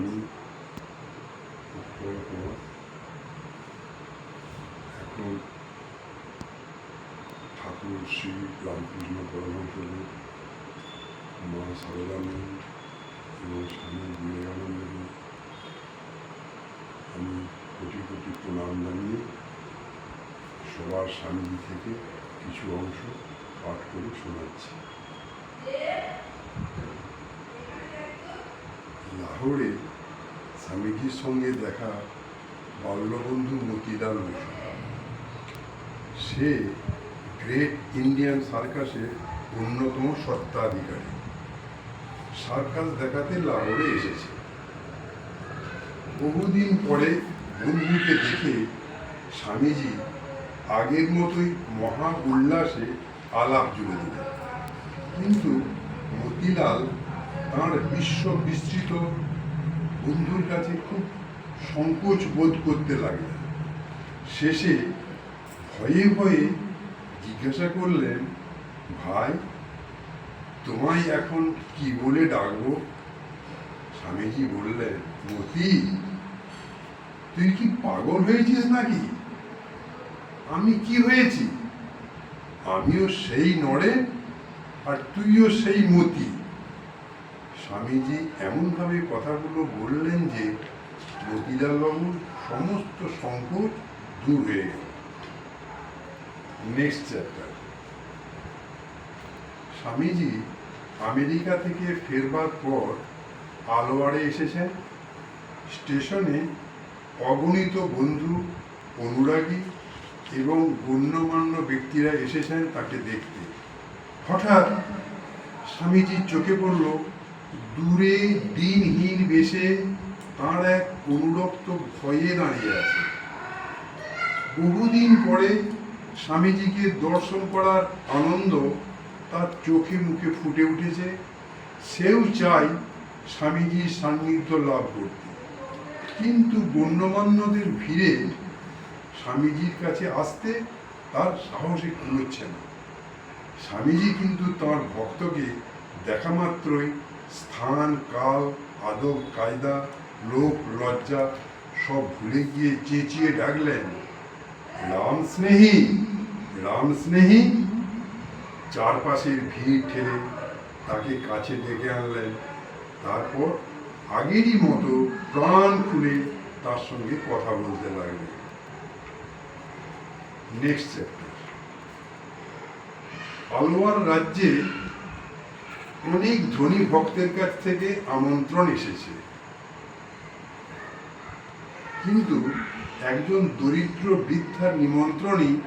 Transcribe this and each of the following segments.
আমি এখন ঠাকুর শ্রী রামকৃষ্ণ পরমহংসদেব, মা সারদানন্দ এবং স্বামী বিবেকানন্দকে আমি কোটি কোটি প্রণাম জানিয়ে সবার স্বামী থেকে কিছু অংশ পাঠ করে শোনাচ্ছি। লাহোরে স্বামীজির সঙ্গে দেখা বাল্যবন্ধু মতিলাল বসু সে গ্রেট ইন্ডিয়ান সার্কাসের অন্যতম সত্ত্বাধিকারী সার্কাস দেখাতে লাহোরে এসেছে। বহুদিন পরে বন্ধুকে দেখে স্বামীজি আগের মতোই মহা উল্লাসে আলাপ জুড়ে দিলেন। কিন্তু মতিলাল তাঁর বিশ্ব বিস্তৃত বন্ধুর কাছে খুব সংকোচ বোধ করতে লাগলেন শেষে ভয়ে ভয়ে জিজ্ঞাসা করলেন, ভাই, তোমায় এখন কি বলে ডাকবো? স্বামীজি বললেন, মতি, তুই কি পাগল হয়েছিস নাকি? আমি কি হয়েছি? আমিও সেই নড়ে আর তুইও সেই মতি। স্বামীজি এমনভাবে কথাগুলো বললেন যে মতিলাল বাবুর সমস্ত সংকট দূর হয়ে গেল। নেক্সট চ্যাপ্টার স্বামীজি আমেরিকা থেকে ফেরবার পর আলোয়ারে এসেছেন। স্টেশনে অগণিত বন্ধু, অনুরাগী এবং গণ্যমান্য ব্যক্তিরা এসেছেন তাকে দেখতে। হঠাৎ স্বামীজির চোখে পড়ল দূরে দিনহীন বেশে তার এক অনুরক্ত ভয়ে দাঁড়িয়ে আছে। বহুদিন পরে স্বামীজিকে দর্শন করার আনন্দ তার চোখে মুখে ফুটে উঠেছে। সেও চাই স্বামীজির সান্নিধ্য লাভ করতে। কিন্তু গণ্যমান্যদের ভিড়ে স্বামীজির কাছে আসতে তার সাহসে কুলোচ্ছে না। স্বামীজি কিন্তু তার ভক্তকে দেখা মাত্রই স্থান, কাল, আদব, কায়দা লোক লজ্জা সব ভুলে গিয়ে চেঁচিয়ে ডাকলেন রাম স্নেহী রাম স্নেহী। চারপাশের ভিড় ঠেলে তাকে কাছে ডেকে আনলেন। তারপর আগেরই মতো প্রাণ খুলে তার সঙ্গে কথা বলতে লাগলেন। নেক্সট চ্যাপ্টার আলোয়ার রাজ্যে অনেক ধনী ভক্তের কাছ থেকে আমন্ত্রণ এসেছে। কিন্তু একজন দরিদ্র বৃদ্ধার নিমন্ত্রণই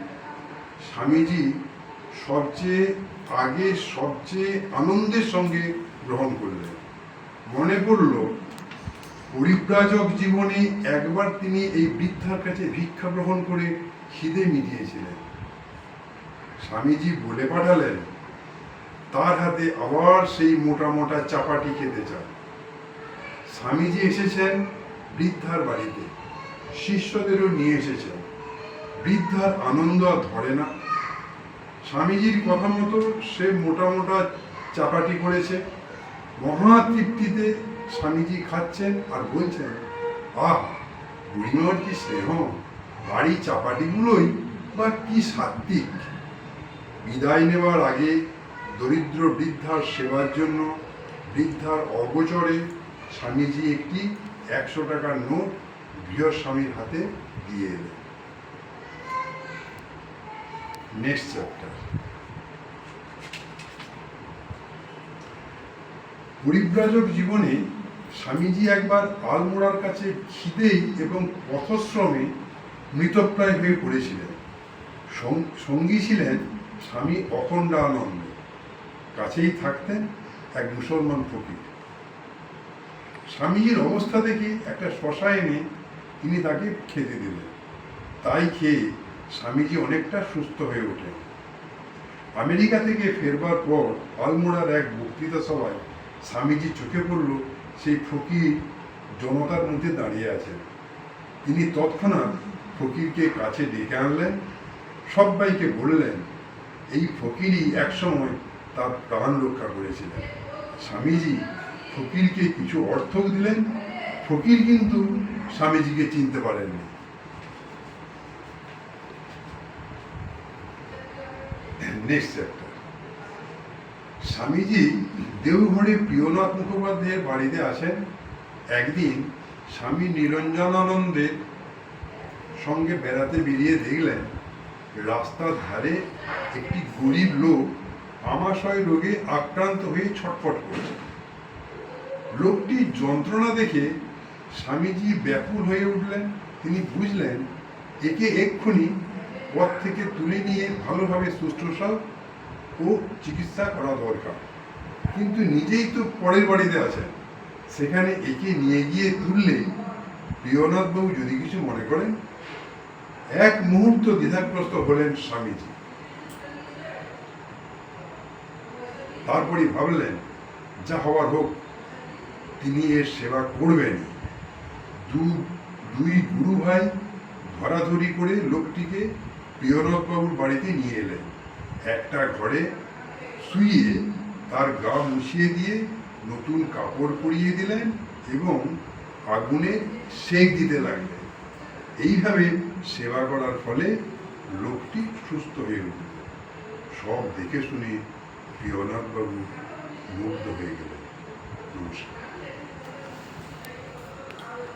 স্বামীজি সবচেয়ে আগে, সবচেয়ে আনন্দের সঙ্গে গ্রহণ করলেন। মনে পড়ল, পরিব্রাজক জীবনে একবার তিনি এই বৃদ্ধার কাছে ভিক্ষা গ্রহণ করে খিদে মিটিয়েছিলেন। স্বামীজি বলে পাঠালেন তার হাতে আবার সেই মোটা মোটা চাপাটি খেতে চান। স্বামীজি এসেছেন বৃদ্ধার বাড়িতে। শিষ্যদেরও নিয়ে এসেছেন। বৃদ্ধার আনন্দ আর ধরে না। স্বামীজির কথা মতো সে মোটা মোটা চাপাটি করেছে। মহা তৃপ্তিতে স্বামীজি খাচ্ছেন আর বলছেন, আহ, বুড়িমার কি স্নেহ? বাড়ি চাপাটিগুলোই বা কি সাত্বিক। বিদায় নেওয়ার আগে দরিদ্র বৃদ্ধার সেবার জন্য বৃদ্ধার অগোচরে স্বামীজি একটি একশো টাকার নোট গৃহস্বামীর হাতে দিয়ে এলেন। নেক্সট চ্যাপ্টার পরিব্রাজক জীবনে স্বামীজি একবার আলমোড়ার কাছে খিদেই এবং পথশ্রমে মৃতপ্রায় হয়ে পড়েছিলেন। সঙ্গী ছিলেন স্বামী অখণ্ডানন্দ। কাছেই থাকতেন এক মুসলমান ফকির। স্বামীজির অবস্থা দেখে একটা শশা এনে তিনি তাকে খেতে দিলেন। তাই খেয়ে স্বামীজি অনেকটা সুস্থ হয়ে ওঠেন। আমেরিকা থেকে ফেরবার পর আলমোড়ার এক বক্তৃতা সভায় স্বামীজি চোখে পড়ল সেই ফকির জনতার মধ্যে দাঁড়িয়ে আছেন। তিনি তৎক্ষণাৎ ফকিরকে কাছে ডেকে আনলেন, সবাইকে বললেন, এই ফকিরই একসময় তার প্রাণ রক্ষা করেছিলেন। স্বামীজি ফকিরকে কিছু অর্থ দিলেন। ফকির কিন্তু স্বামীজিকে চিনতে পারেননি। নেক্সট স্বামীজি দেওঘরে প্রিয়নাথ মুখোপাধ্যায়ের বাড়িতে আসেন। একদিন স্বামী নিরঞ্জনানন্দের সঙ্গে বেড়াতে বেরিয়ে দেখলেন, রাস্তার ধারে একটি গরিব লোক আমাশয় রোগে আক্রান্ত হয়ে ছটফট করছে। লোকটি যন্ত্রণা দেখে স্বামীজি ব্যাকুল হয়ে উঠলেন। তিনি বুঝলেন, একে এক্ষুনি পথ থেকে তুলে নিয়ে ভালোভাবে শুশ্রূষা ও চিকিৎসা করা দরকার। কিন্তু নিজেই তো পরের বাড়িতে আছেন। সেখানে একে নিয়ে গিয়ে তুললে প্রিয়নাথবাবু যদি কিছু মনে করেন? এক মুহূর্ত দ্বিধাগ্রস্ত হলেন স্বামীজি। তারপরে ভাবলেন, যা হওয়ার হোক, তিনি এর সেবা করবেন দু, দুই গুরু ভাই ধরাধরি করে লোকটিকে প্রিয়নাথবাবুর বাড়িতে নিয়ে এলেন। একটা ঘরে শুইয়ে তার গা মুছিয়ে দিয়ে নতুন কাপড় পরিয়ে দিলেন এবং আগুনে সেক দিতে লাগলেন। এইভাবে সেবা করার ফলে লোকটি সুস্থ হয়ে উঠল। সব দেখে শুনে প্রিয়নাথবাবু মুগ্ধ হয়ে গেলেন নমস্কার